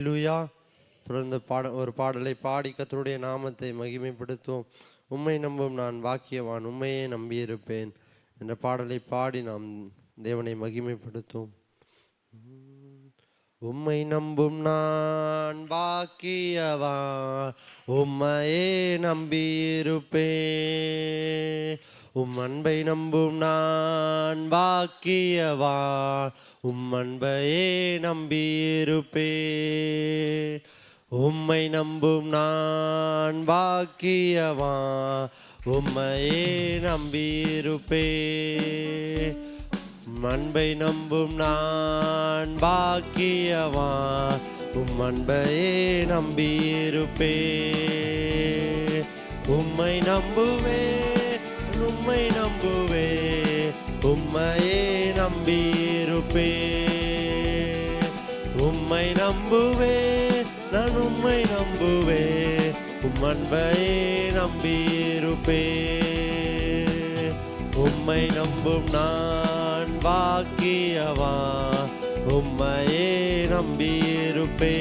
லூயா தொடர்ந்து பாட ஒரு பாடலை பாடி கத்தருடைய நாமத்தை மகிமைப்படுத்துவோம். உண்மை நம்பும் நான் வாக்கியவான் உண்மையே நம்பியிருப்பேன் என்ற பாடலை பாடி நாம் தேவனை மகிமைப்படுத்துவோம். உம்மை நம்பும் நான் வாக்கியவான் உம்மையே நம்பியிருப்பேன். உம் அன்பை நம்பும் நான் வாக்கியவான் உம் அன்பையே நம்பியிருப்பேன். உம்மை நம்பும் நான் வாக்கியவான் உம்மையே நம்பியிருப்பேன். அன்பை நம்பும் நான் பாக்கியவான். உம் அன்பையே நம்பியிருப்பேன். உம்மை நம்புவேன். உம்மை நம்புவே உம்மையே நம்பியிருப்பே. உம்மை நம்புவே நான் உம்மை நம்புவே உம் அன்பையே நம்பியிருப்பேன் உம்மை நம்பும் நான் வாக்கியவா உம்மையே நம்பியிருப்பே.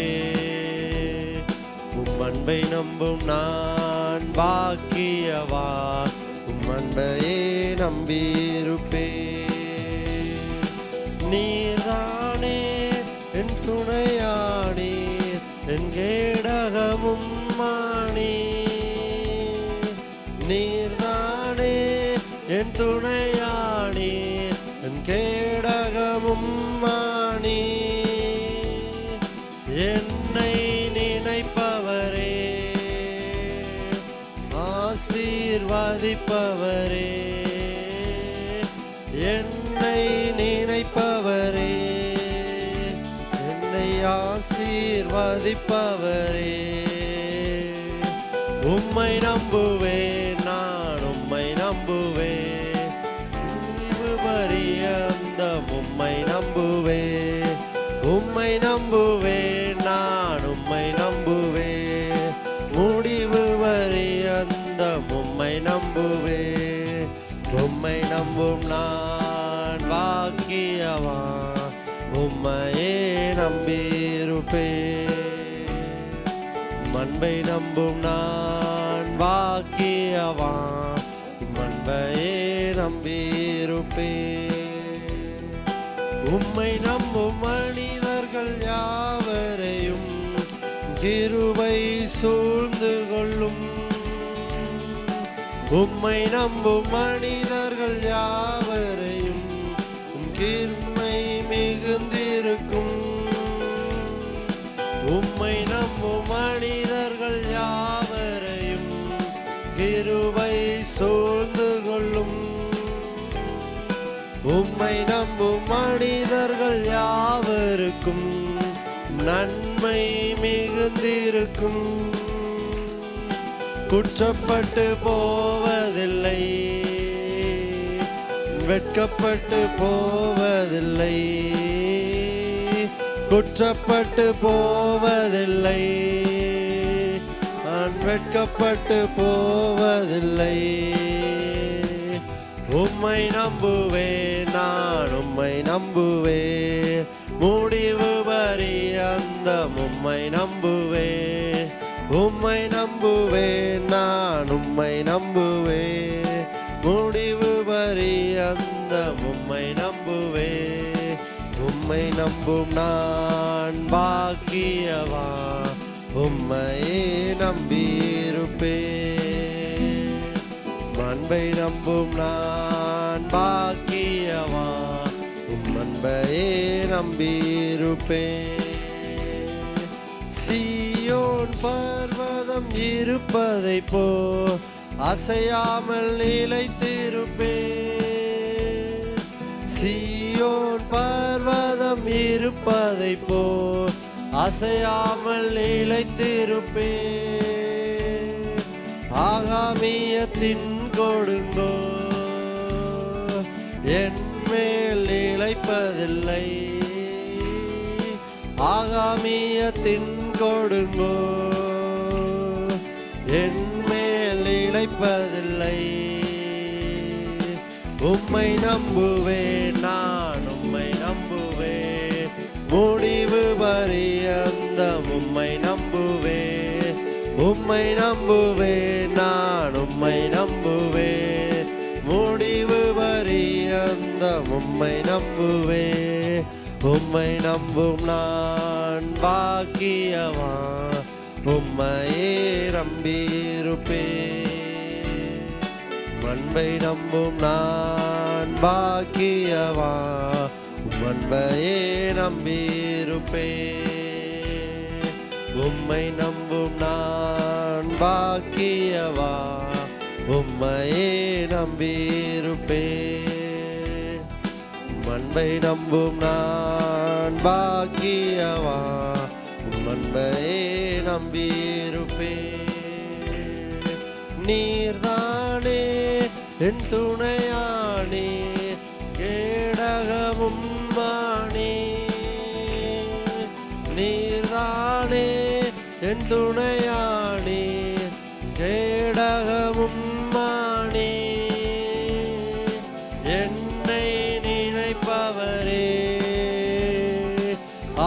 உம் அன்பை நம்பும் நான் வாக்கியவா அன்பையே நம்பியிருப்பே. நீர்தானே என் துணையானே என் கேடகமும் மாணி நீர்தானே என் துணையானே என் கேடகமும் மா ஆசீர்வதிப்பவரே என்னை நினைப்பவரே. என்னை ஆசீர்வதிப்பவரே. உம்மை நம்புவேன் நான் உம்மை நம்புவேன். முடிவு பரியந்த உம்மை நம்புவேன். உம்மை நம்புவேன். அன்பை நம்பும் நான் வாக்கியவான் மண்பையே நம்பியிருப்பேன். உம்மை நம்பும் மனிதர்கள் யாவரையும் கிருபை சூழ்ந்து கொள்ளும். உம்மை நம்பும் மனிதர்கள் யாவரையும் சூழ்ந்து கொள்ளும் உம்மை நம்பும் மனிதர்கள் யாவருக்கும் நன்மை மிகுந்திருக்கும். குற்றப்பட்டு போவதில்லை. வெட்கப்பட்டு போவதில்லை. குற்றப்பட்டு போவதில்லை. வெட்கப்பட்டு போவதில்லை. உம்மை நம்புவே நான் உம்மை நம்புவே. முடிவு வரி அந்த உம்மை நம்புவே. உம்மை நம்புவே நான் உம்மை நம்புவே. முடிவு வரி அந்த உம்மை நம்புவே. உம்மை நம்பும் நான் பாக்கியவான். உம்மையே நம்பியிருப்பேன் அன்பை நம்பும் நான் பாக்கியவான் உம் அன்பையே நம்பியிருப்பேன் சீயோன் பர்வதம் இருப்பதை போ அசையாமல் நிலைத்திருப்பேன் சீயோன் பர்வதம் இருப்பதை போ அசையாமல் நிலைத்திருப்பேன். ஆகாமியத்தின் கொடுங்கோ என் மேல் நிலைப்பதில்லை. ஆகாமியத்தின் கொடுங்கோ என் மேல் நிலைப்பதில்லை. உம்மை நம்புவேன். முடிவு பரியந்த உம்மை நம்புவே. உம்மை நம்புவே நான் உம்மை நம்புவே. முடிவு பரியந்த உம்மை நம்புவே. உம்மை நம்பும் நான் பாக்கியவா உம்மையே நம்பியிருப்பே. மண்பை நம்பும் நான் பாக்கியவா அன்பையே நம்பியிருப்பேன் உம்மை நம்பும் நான் பாக்கியவா? உம்மையே நம்பியிருப்பேன் அன்பை நம்பும் நான் பாக்கியவா? மண்பையே நம்பியிருப்பேன் நீர்தானே என் துணையானே கேடகமும் மானே நீர்தானே என் துணையானே கேடகமும் மானே என்னை நினைப்பவரே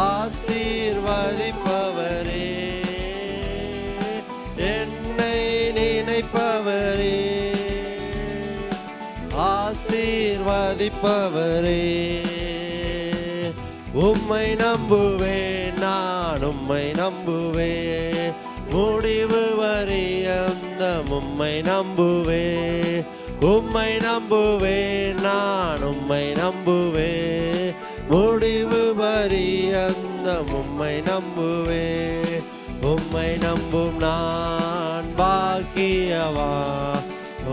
ஆசீர்வதிப்பவரே. என்னை நினைப்பவரே ஆசீர்வதிப்பவரே. உம்மை நம்புவேன் நான் உம்மை நம்புவேன். முடிவு வரியந்த உம்மை நம்புவேன். உம்மை நம்புவேன் நான் உம்மை நம்புவேன். முடிவு வரியந்த உம்மை நம்புவேன். உம்மை நம்பும் நான் பாக்கியவா?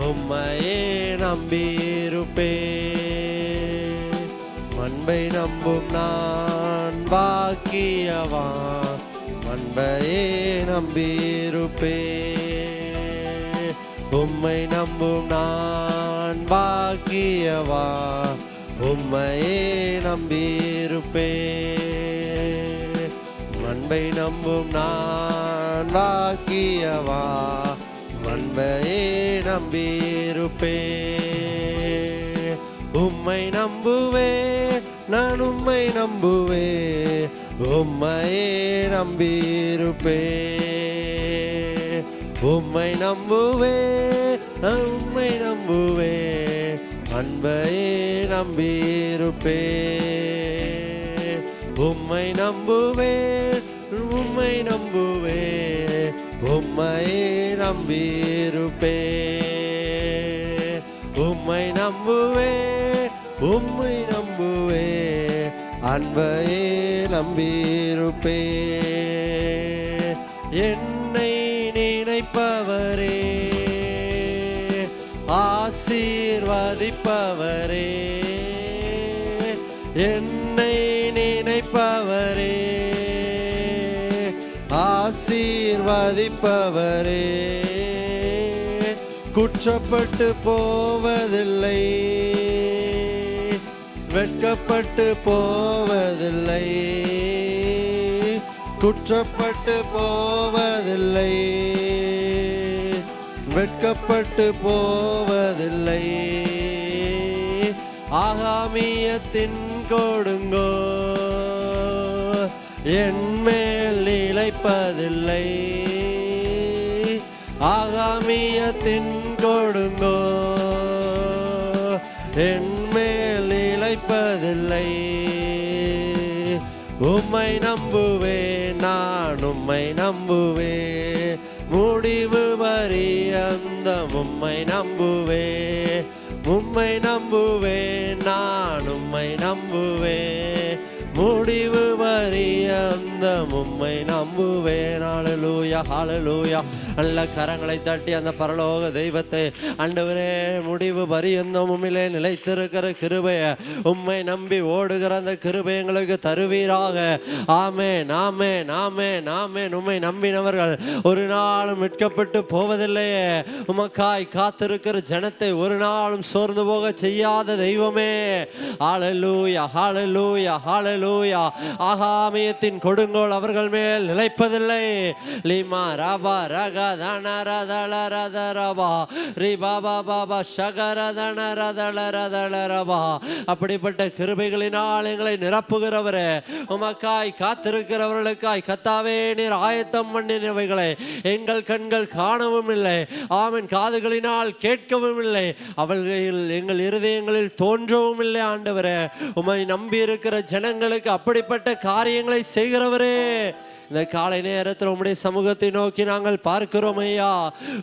உம்மையே நம்பியிருப்பேன். அன்பை நம்பும் நான் பாக்கியவான். அன்பையே நம்பியிருப்பே. உம்மை நம்பும் நான் பாக்கியவா உம்மையே நம்பியிருப்பே. அன்பை நம்பும் நான் பாக்கியவா அன்பையே நம்பியிருப்பே. உம்மை நம்புவே. நான் உம்மை நம்புவே உம்மையே நம்பியிருப்பே. உம்மை நம்புவே நான் உம்மை நம்புவே அன்பையே நம்பியிருப்பே. உம்மை நம்புவே உம்மை நம்புவே உம்மையே நம்பியிருப்பே. உம்மை நம்புவே உம்மை நம்ப அன்பையே நம்பியிருப்பே. என்னை நினைப்பவரே. ஆசீர்வதிப்பவரே. என்னை நினைப்பவரே. ஆசீர்வதிப்பவரே. குற்றப்பட்டு போவதில்லை. வெட்கப்பட்டு போவதில்லை. குற்றப்பட்டு போவதில்லை. வெட்கப்பட்டு போவதில்லை. ஆகாமியத்தின் கொடுங்கோ என்மேல் இழைப்பதில்லை ஆகாமியத்தின் கொடுங்கோ என் மேல் நிலைப்பதில்லை உம்மை நம்புவே நான் உம்மை நம்புவே. முடிவு வரி அந்த உம்மை நம்புவே. உம்மை நம்புவே நான் உம்மை நம்புவே. முடிவு வரி அந்த உம்மை நம்புவே. ஹalleluya ஹalleluya நல்ல கரங்களை தட்டி அந்த பரலோக தெய்வத்தை அண்டவரே முடிவு பரியந்தம் உம்மிலே நிலைத்திருக்கிற கிருபைய உம்மை நம்பி ஓடுகிற அந்த கிருபை எங்களுக்கு தருவீராக. ஆமே நாமே நாமே நாமே உம்மை நம்பினவர்கள் ஒரு நாளும் மீட்கப்பட்டு போவதில்லையே. உமக்காய் காத்திருக்கிற ஜனத்தை ஒரு நாளும் சோர்ந்து போக செய்யாத தெய்வமே. ஹalleluya ஹalleluya ஹalleluya. ஆகாமியத்தின் கொடுங்கோல் அவர்கள் மேல் நிலைப்பதில்லை. லிமா ராபா ரக ரதள ரத ரி பாபா பாபா ஷகர ரதள ரதள அப்படிப்பட்ட கிருபைகளினால் எங்களை நிரப்புகிறவரே உமக்காய் காத்திருக்கிறவர்களுக்காய் கத்தாவே நீர் ஆயத்தம் பண்ணினவைகளை எங்கள் கண்கள் காணவும் இல்லை ஆமென் காதுகளினால் கேட்கவும் இல்லை அவர்கள் எங்கள் இருதயங்களில் தோன்றவும் இல்லை ஆண்டவரே. உம்மை நம்பி இருக்கிற ஜனங்களுக்கு அப்படிப்பட்ட காரியங்களை செய்கிறவரே. இந்த காலை நேரத்தில் உம்முடைய சமூகத்தை நோக்கி நாங்கள் பார்க்கிறோம் ஐயா.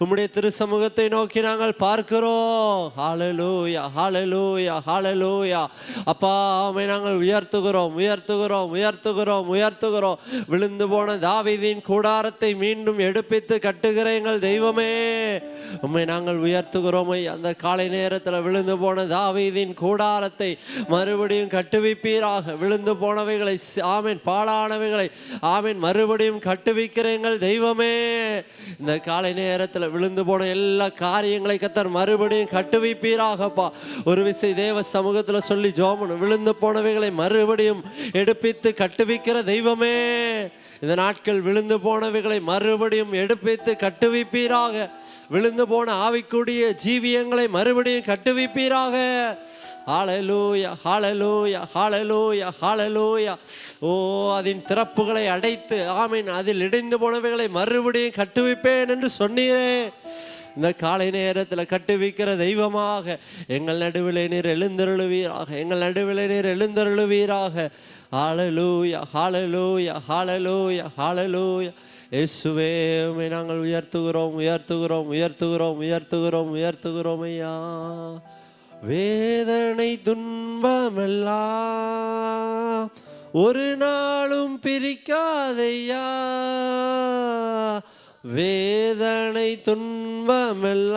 உம்முடைய திரு சமூகத்தை நோக்கி நாங்கள் பார்க்கிறோம். ஹாலலூயா ஹாலலூயா ஹாலலூயா அப்பா அவை நாங்கள் உயர்த்துகிறோம் உயர்த்துகிறோம் உயர்த்துகிறோம் உயர்த்துகிறோம். விழுந்து போன தாவிதின் கூடாரத்தை மீண்டும் எடுப்பித்து கட்டுகிற எங்கள் தெய்வமே. உம்மை நாங்கள் உயர்த்துகிறோம் ஐயா. அந்த காலை நேரத்தில் விழுந்து போன தாவிதின் கூடாரத்தை மறுபடியும் கட்டுவிப்பீராக. விழுந்து போனவைகளை ஆமீன் பாழானவைகளை ஆமீன் மறுபடியும் கட்டுவிக்கிற எங்கள் தெய்வமே. இந்த காலை நேரத்தில் விழுந்து போன எல்லா காரியங்களை கத்தர் மறுபடியும் கட்டுவிப்பீராகப்பா ஒரு விசை தேவ சமூகத்தில் சொல்லி ஜோமன் விழுந்து போனவைகளை மறுபடியும் எடுப்பித்து கட்டுவிக்கிற தெய்வமே. இந்த நாட்கள் விழுந்து போனவைகளை மறுபடியும் எடுப்பித்து கட்டுவிப்பீராக. விழுந்து போன ஆவிக்கூடிய ஜீவியங்களை மறுபடியும் கட்டுவிப்பீராக. ஹalleluya ஹாலலூயா ஹாலலூயா ஹாலலூயா ஓ அதன் திறப்புகளை அடைத்து ஆமீன் அதில் இடிந்து போனவைகளை மறுபடியும் கட்டுவிப்பேன் என்று சொன்னீரே. இந்த காலை நேரத்தில் கட்டுவிக்கிற தெய்வமாக எங்கள் நடுவிலே நீர் எழுந்தருளுவீராக எங்கள் நடுவிலே நீர் எழுந்தருளுவீராக. ஹாலலூயா ஹாலலூயா ஹாலலூயா ஹாலலூயா இயேசுவே உம்மை நாங்கள் உயர்த்துகிறோம் உயர்த்துகிறோம் உயர்த்துகிறோம் உயர்த்துகிறோம் உயர்த்துகிறோம் ஐயா வேதனை துன்பமெல்லாம் ஒரு நாளும் பிரிக்காதையா வேதனை துன்பமெல்லாம்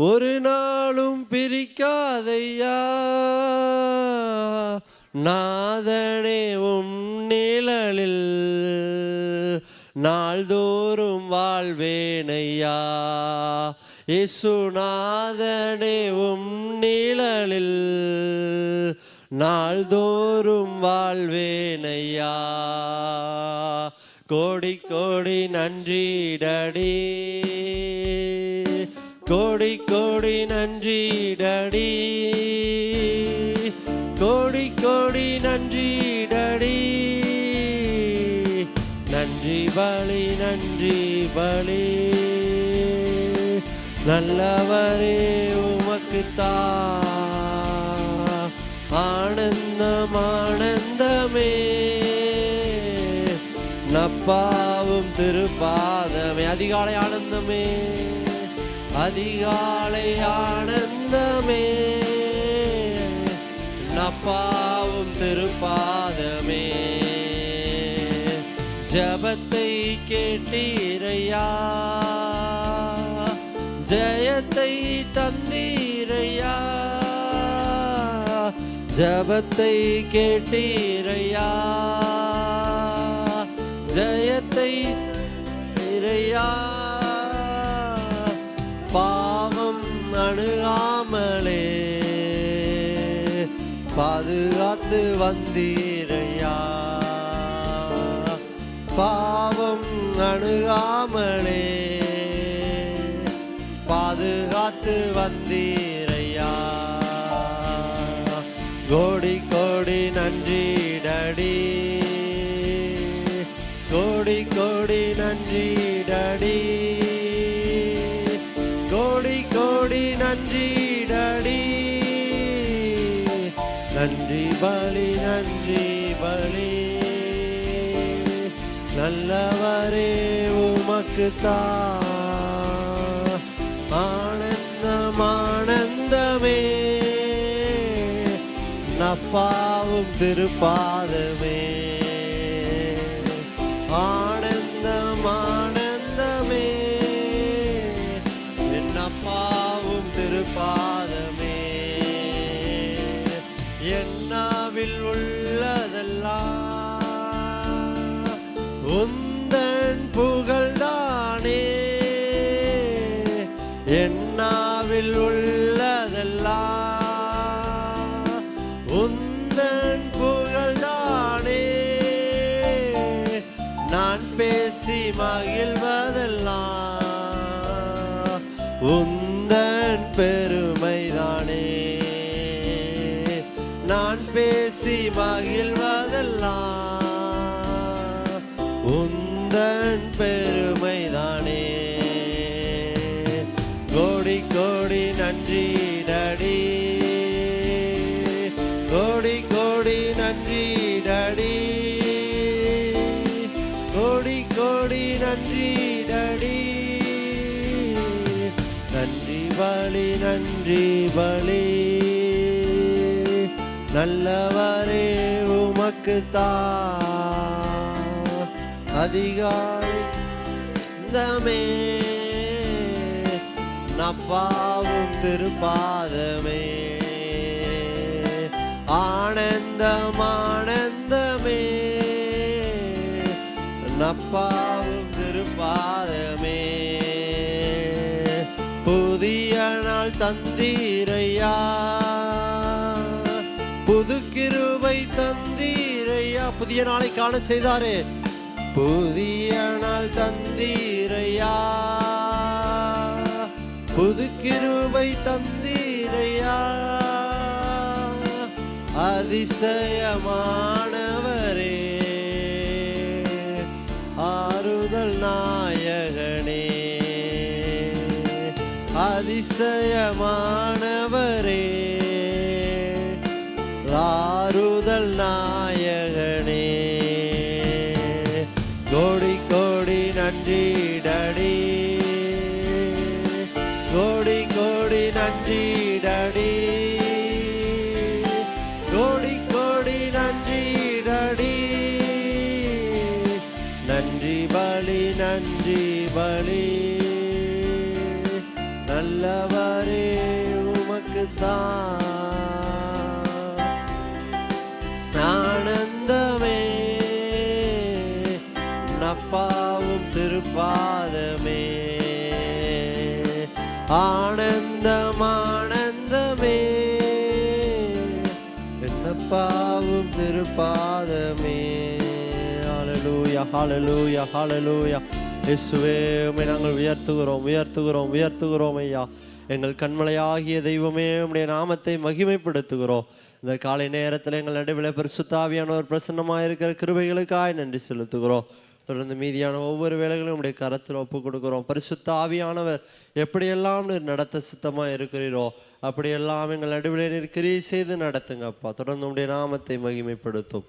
ஒரு நாளும் பிரிக்காதையா? நாதனே உம் நிழலில் நாள்தோறும் வாழ்வேனையா? இசுநாதனே உம் நிழலில் நாள்தோறும் வாழ்வேனையா? கோடி கோடி நன்றிடடி கோடி கோடி நன்றி டடி. கோடி கோடி நன்றி டடி. நன்றி பலி நன்றி பலி நல்லவரே உமக்குத்தா ஆனந்தம் ஆனந்தமே. நப்பாவும் திருப்பாதமே. அதிகாலை ஆனந்தமே. அதிகாலை ஆனந்தமே. நப்பாவும் திருப்பாதமே. ஜபத்தை கேட்டீரையா? ஜெயத்தை தந்தீரையா? ஜபத்தை கேட்டீரையா? ஜெயத்தை இறையா பாவம் அணுகாமலே. பாதுகாத்து வந்தீரையா. பாவம் அணுகாமலே. பாதுகாத்து வந்தீரையா. கோடி நன்றி பலி நன்றி பலி. நல்லவரே உமக்கு ஆனந்தம் ஆனந்தமே. நப்பாவும் திருப்பாதமே. உந்தன் பெருமைதானே. கோடி கோடி நன்றி டடி. கோடி கோடி நன்றி டடி. கோடி கோடி நன்றி டடி. நன்றி பலி நன்றி பலி நல்லவரே உமக்கு தான் அதிகாலை தமே. நப்பாவும் திருப்பாதமே. ஆனந்தம் ஆனந்தமே நப்பாவும் திருப்பாதமே. புதிய நாள் தந்தீரையா. புது கிருபை தந்தீரையா. புதிய நாளை காண செய்தாரே. புதிய நாள் தந்தீரையா? புது கிருபை தந்தீரையா? அதிசயமானவரே ஆறுதல் நாயகனே அதிசயமான ஹalleluya ஹalleluya ஹalleluya இயேசுவே உம்மை நாங்கள் உயர்த்துகிறோம் உயர்த்துகிறோம் உயர்த்துகிறோம் ஐயா. எங்கள் கண்மலையாகிய தெய்வமே உம்முடைய நாமத்தை மகிமைப்படுத்துகிறோம். இந்த காலை நேரத்தில் எங்கள் நடுவில் பரிசுத்தாவியானவர் பிரசன்னமாக இருக்கிற கிருபைகளுக்காய் நன்றி செலுத்துகிறோம். தொடர்ந்து மீதியான ஒவ்வொரு வேலைகளும் உடைய கரத்தில் ஒப்பு கொடுக்குறோம். பரிசுத்த ஆவியானவர் எப்படியெல்லாம் நீர் நடத்த சித்தமாக இருக்கிறீரோ அப்படியெல்லாம் எங்கள் நடுவில் நீர் கிரியை செய்து நடத்துங்கப்பா. தொடர்ந்து உடைய நாமத்தை மகிமைப்படுத்தும்.